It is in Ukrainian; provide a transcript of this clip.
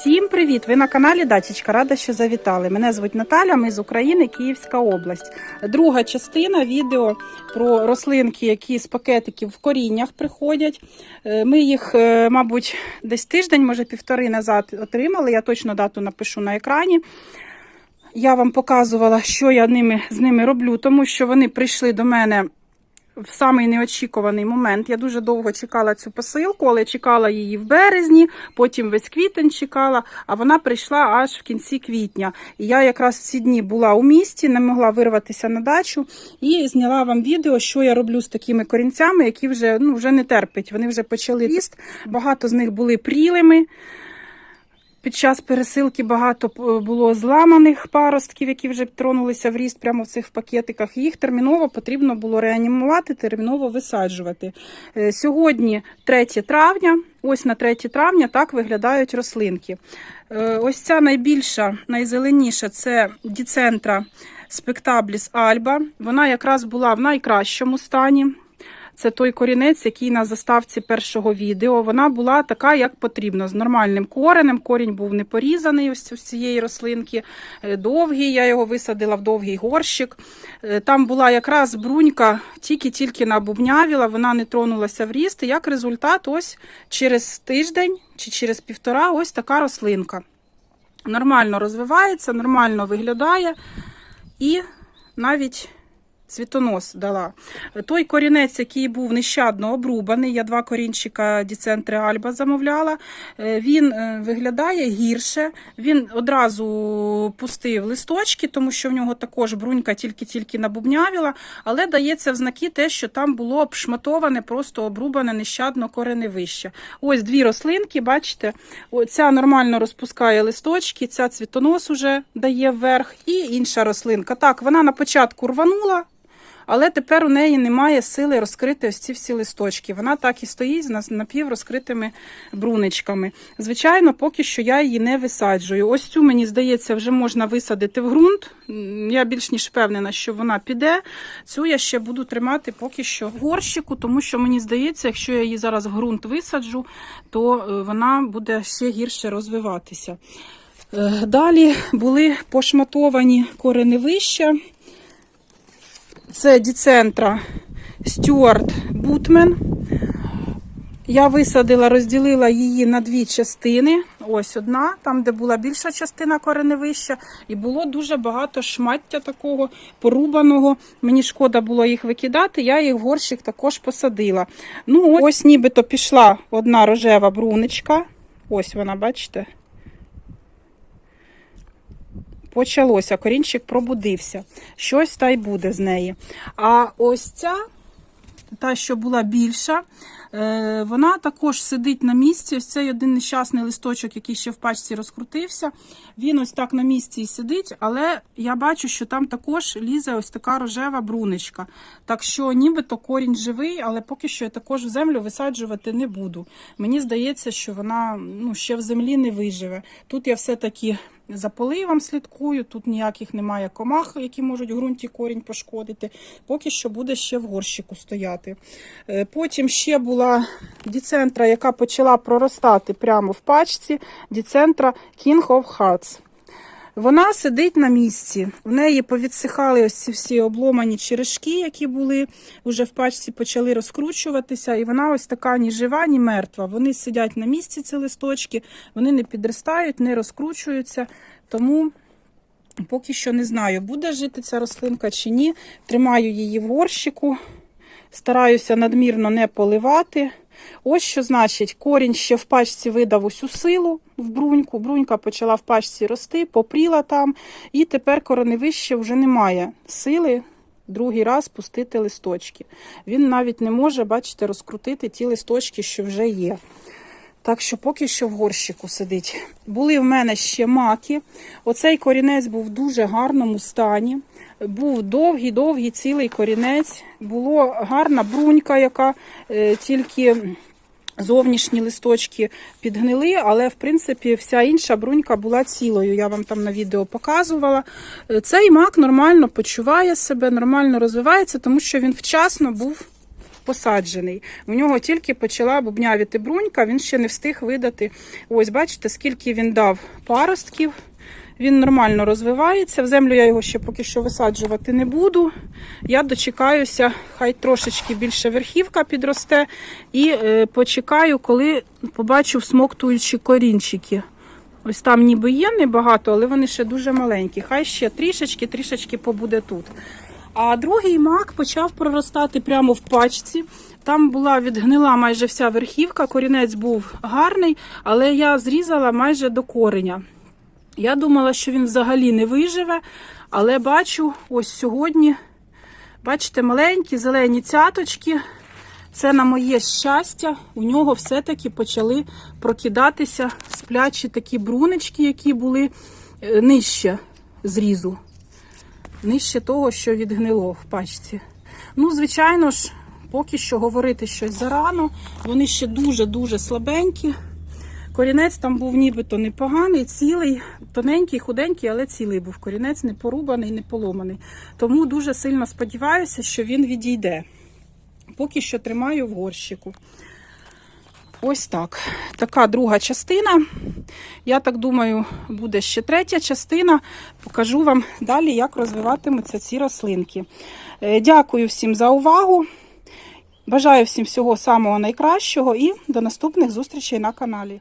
Всім привіт! Ви на каналі Дачечка. Рада, що завітали. Мене звуть Наталя, ми з України, Київська область. Друга частина відео про рослинки, які з пакетиків в коріннях приходять. Е, Ми їх, е, мабуть, десь тиждень, може півтори назад отримали. Я точно дату напишу на екрані. Я вам показувала, що я ними, з ними роблю, тому що вони прийшли до мене в самий неочікуваний момент. Я дуже довго чекала цю посилку, але чекала її в березні, потім весь квітень чекала, а вона прийшла аж в кінці квітня. І я якраз в ці дні була у місті, не могла вирватися на дачу і зняла вам відео, що я роблю з такими корінцями, які вже, ну, вже не терпить. Вони вже почали ріст. Багато з них були прілими. Під час пересилки багато було зламаних паростків, які вже тронулися в ріст прямо в цих пакетиках. Їх терміново потрібно було реанімувати, терміново висаджувати. Е, Сьогодні 3 травня, ось на 3 травня так виглядають рослинки. Е, Ось ця найбільша, найзеленіша це діцентра спектабліс Альба. Вона якраз була в найкращому стані. Це той корінець, який на заставці першого відео. Вона була така, як потрібно, з нормальним коренем. Корінь був не порізаний ось цієї рослинки. е, Довгий, я його висадила в довгий горщик. Е, Там була якраз брунька, тільки-тільки набубнявіла, вона не тронулася в ріст. І як результат, ось через тиждень чи через півтора ось така рослинка. Нормально розвивається, нормально виглядає. І навіть цвітонос дала. Той корінець, який був нещадно обрубаний, я два корінчика діцентри Альба замовляла. е, Він е, виглядає гірше. Він одразу пустив листочки, тому що в нього також брунька тільки-тільки набубнявіла, але дається в знаки те, що там було обшматоване, просто обрубане нещадно кореневище. Ось дві рослинки, бачите, ця нормально розпускає листочки, ця цвітонос уже дає вверх, і інша рослинка. Так, вона на початку рванула. Але тепер у неї немає сили розкрити ось ці всі листочки. Вона так і стоїть з напіврозкритими бруничками. Звичайно, поки що я її не висаджую. Ось цю, мені здається, вже можна висадити в ґрунт. Я більш ніж впевнена, що вона піде. Цю я ще буду тримати поки що в горщику, тому що мені здається, якщо я її зараз в ґрунт висаджу, то е, вона буде ще гірше розвиватися. Е, Далі були пошматовані кореневища. Це діцентра Стюарт Бутмен. Я висадила, розділила її на дві частини. Ось одна, там, де була більша частина кореневища, і було дуже багато шмаття такого порубаного. Мені шкода було їх викидати, я їх в горщик також посадила. Ну, ось нібито пішла одна рожева бруничка. Ось вона, бачите? Почалося, корінчик пробудився. Щось та й буде з неї. А ось ця, та, що була більша, е, вона також сидить на місці. Ось цей один нещасний листочок, який ще в пачці розкрутився. Він ось так на місці і сидить, але я бачу, що там також лізе ось така рожева бруничка. Так що нібито корінь живий, але поки що я також в землю висаджувати не буду. Мені здається, що вона ну, ще в землі не виживе. Тут я все-таки за поливом слідкую, тут ніяких немає комах, які можуть ґрунті корінь пошкодити. Поки що буде ще в горщику стояти. Е, Потім ще була діцентра, яка почала проростати прямо в пачці. Діцентра King of Hearts. Вона сидить на місці. В неї повідсихали ось ці всі обломані черешки, які були вже в пачці, почали розкручуватися. І вона ось така ні жива, ні мертва. Вони сидять на місці, ці листочки, вони не підростають, не розкручуються. Тому поки що не знаю, буде жити ця рослинка чи ні. Тримаю її в горщику, стараюся надмірно не поливати. Ось що значить, корінь ще в пачці видав усю силу в бруньку. Брунька почала в пачці рости, попріла там, і тепер кореневище вже немає сили другий раз пустити листочки. Він навіть не може, бачите, розкрутити ті листочки, що вже є. Так що поки що в горщику сидить. Були в мене ще маки. Оцей корінець був в дуже гарному стані. Був довгий-довгий цілий корінець. Була гарна брунька, яка е, тільки зовнішні листочки підгнили, але в принципі вся інша брунька була цілою. Я вам там на відео показувала. Е, Цей мак нормально почуває себе, нормально розвивається, тому що він вчасно був посаджений. У нього тільки почала бубнявіти брунька, він ще не встиг видати. Ось, бачите, скільки він дав паростків. Він нормально розвивається. В землю я його ще поки що висаджувати не буду. Я дочекаюся, хай трошечки більше верхівка підросте. І е, почекаю, коли побачу всмоктуючі корінчики. Ось там ніби є небагато, але вони ще дуже маленькі. Хай ще трішечки, трішечки побуде тут. А другий мак почав проростати прямо в пачці. Там була відгнила майже вся верхівка, корінець був гарний, але я зрізала майже до кореня. Я думала, що він взагалі не виживе, але бачу, ось сьогодні, бачите, маленькі зелені цяточки. Це на моє щастя, у нього все-таки почали прокидатися сплячі такі брунички, які були е, нижче зрізу. Нижче того, що відгнило в пачці. Ну, звичайно ж, поки що говорити щось зарано. Вони ще дуже-дуже слабенькі. Корінець там був нібито непоганий, цілий, тоненький, худенький, але цілий був корінець, не порубаний, не поломаний. Тому дуже сильно сподіваюся, що він відійде. Поки що тримаю в горщику. Ось так. Така друга частина. Я так думаю, буде ще третя частина. Покажу вам далі, як розвиватимуться ці рослинки. Е, Дякую всім за увагу. Бажаю всім всього самого найкращого і до наступних зустрічей на каналі.